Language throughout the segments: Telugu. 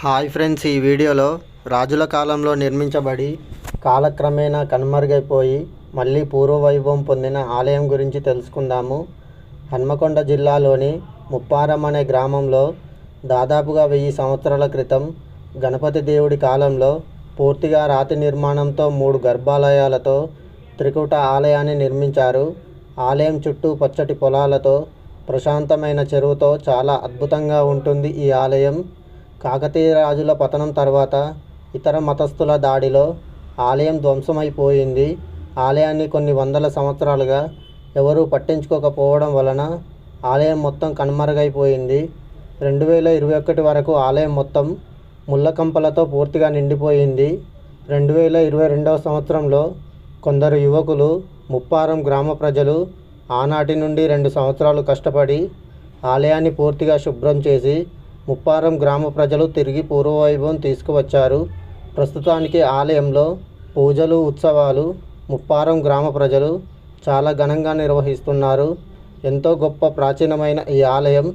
హాయ్ ఫ్రెండ్స్ ఈ వీడియోలో రాజుల కాలంలో నిర్మించబడి కాలక్రమేణా కనుమరుగైపోయి మళ్ళీ పూర్వవైభవం పొందిన ఆలయం గురించి తెలుసుకుందాము. హన్మకొండ జిల్లాలోని ముప్పారం అనే గ్రామంలో దాదాపుగా వెయ్యి సంవత్సరాల క్రితం గణపతి దేవుడి కాలంలో పూర్తిగా రాతి నిర్మాణంతో మూడు గర్భాలయాలతో త్రికూట ఆలయాన్ని నిర్మించారు. ఆలయం చుట్టూ పచ్చటి పొలాలతో ప్రశాంతమైన చెరువుతో చాలా అద్భుతంగా ఉంటుంది ఈ ఆలయం. కాకతీయ రాజుల పతనం తర్వాత ఇతర మతస్థుల దాడిలో ఆలయం ధ్వంసమైపోయింది. ఆలయాన్ని కొన్ని వందల సంవత్సరాలుగా ఎవరూ పట్టించుకోకపోవడం వలన ఆలయం మొత్తం కనుమరుగైపోయింది. రెండు వేల ఇరవై ఒకటి వరకు ఆలయం మొత్తం ముళ్ళకంపలతో పూర్తిగా నిండిపోయింది. రెండు వేల ఇరవై రెండవ సంవత్సరంలో కొందరు యువకులు ముప్పారం గ్రామ ప్రజలు ఆనాటి నుండి రెండు సంవత్సరాలు కష్టపడి ఆలయాన్ని పూర్తిగా శుభ్రం చేసి ముప్పారం గ్రామ ప్రజలు తిరిగి పూర్వవైభవం తీసుకువచ్చారు. ప్రస్తుతానికి ఆలయంలో పూజలు ఉత్సవాలు ముప్పారం గ్రామ ప్రజలు చాలా ఘనంగా నిర్వహిస్తున్నారు. ఎంతో గొప్ప ప్రాచీనమైన ఈ ఆలయం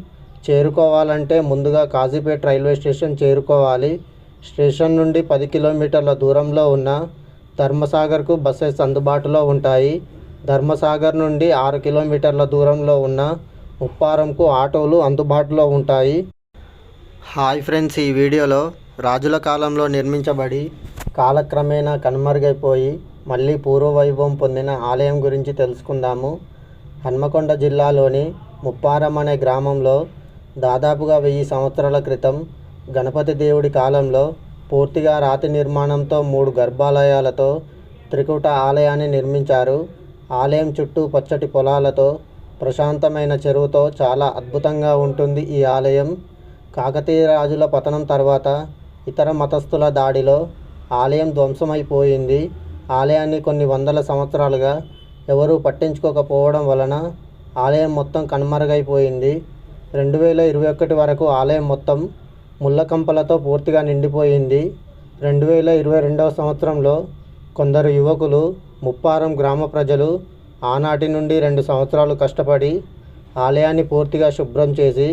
చేరుకోవాలంటే ముందుగా కాజీపేట రైల్వే స్టేషన్ చేరుకోవాలి. స్టేషన్ నుండి పది కిలోమీటర్ల దూరంలో ఉన్న ధర్మసాగర్కు బస్సెస్ అందుబాటులో ఉంటాయి. ధర్మసాగర్ నుండి ఆరు కిలోమీటర్ల దూరంలో ఉన్న ముప్పారంకు ఆటోలు అందుబాటులో ఉంటాయి. హాయ్ ఫ్రెండ్స్ ఈ వీడియోలో రాజుల కాలంలో నిర్మించబడి కాలక్రమేణా కనుమరుగైపోయి మళ్ళీ పూర్వవైభవం పొందిన ఆలయం గురించి తెలుసుకుందాము. హన్మకొండ జిల్లాలోని ముప్పారం అనే గ్రామంలో దాదాపుగా వెయ్యి సంవత్సరాల క్రితం గణపతి దేవుడి కాలంలో పూర్తిగా రాతి నిర్మాణంతో మూడు గర్భాలయాలతో త్రికూట ఆలయాన్ని నిర్మించారు. ఆలయం చుట్టూ పచ్చటి పొలాలతో ప్రశాంతమైన చెరువుతో చాలా అద్భుతంగా ఉంటుంది ఈ ఆలయం. కాకతీయ రాజుల పతనం తర్వాత ఇతర మతస్థుల దాడిలో ఆలయం ధ్వంసమైపోయింది. ఆలయాన్ని కొన్ని వందల సంవత్సరాలుగా ఎవరూ పట్టించుకోకపోవడం వలన ఆలయం మొత్తం కనుమరుగైపోయింది. రెండు వేల ఇరవై ఒకటి వరకు ఆలయం మొత్తం ముళ్ళకంపలతో పూర్తిగా నిండిపోయింది. రెండు వేల ఇరవై రెండవ సంవత్సరంలో కొందరు యువకులు ముప్పారం గ్రామ ప్రజలు ఆనాటి నుండి రెండు సంవత్సరాలు కష్టపడి ఆలయాన్ని పూర్తిగా శుభ్రం చేసి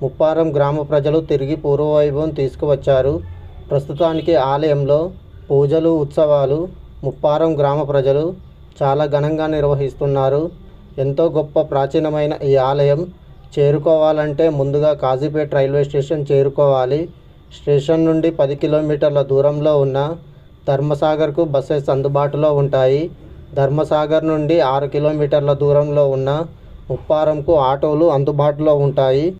ముప్పారం గ్రామ ప్రజలు తిరిగి పూర్వవైభవం తీసుకువచ్చారు. ప్రస్తుతానికి ఆలయంలో పూజలు ఉత్సవాలు ముప్పారం గ్రామ ప్రజలు చాలా ఘనంగా నిర్వహిస్తున్నారు. ఎంతో గొప్ప ప్రాచీనమైన ఈ ఆలయం చేరుకోవాలంటే ముందుగా కాజీపేట రైల్వే స్టేషన్ చేరుకోవాలి. స్టేషన్ నుండి పది కిలోమీటర్ల దూరంలో ఉన్న ధర్మసాగర్కు బస్సెస్ అందుబాటులో ఉంటాయి. ధర్మసాగర్ నుండి ఆరు కిలోమీటర్ల దూరంలో ఉన్న ముప్పారంకు ఆటోలు అందుబాటులో ఉంటాయి.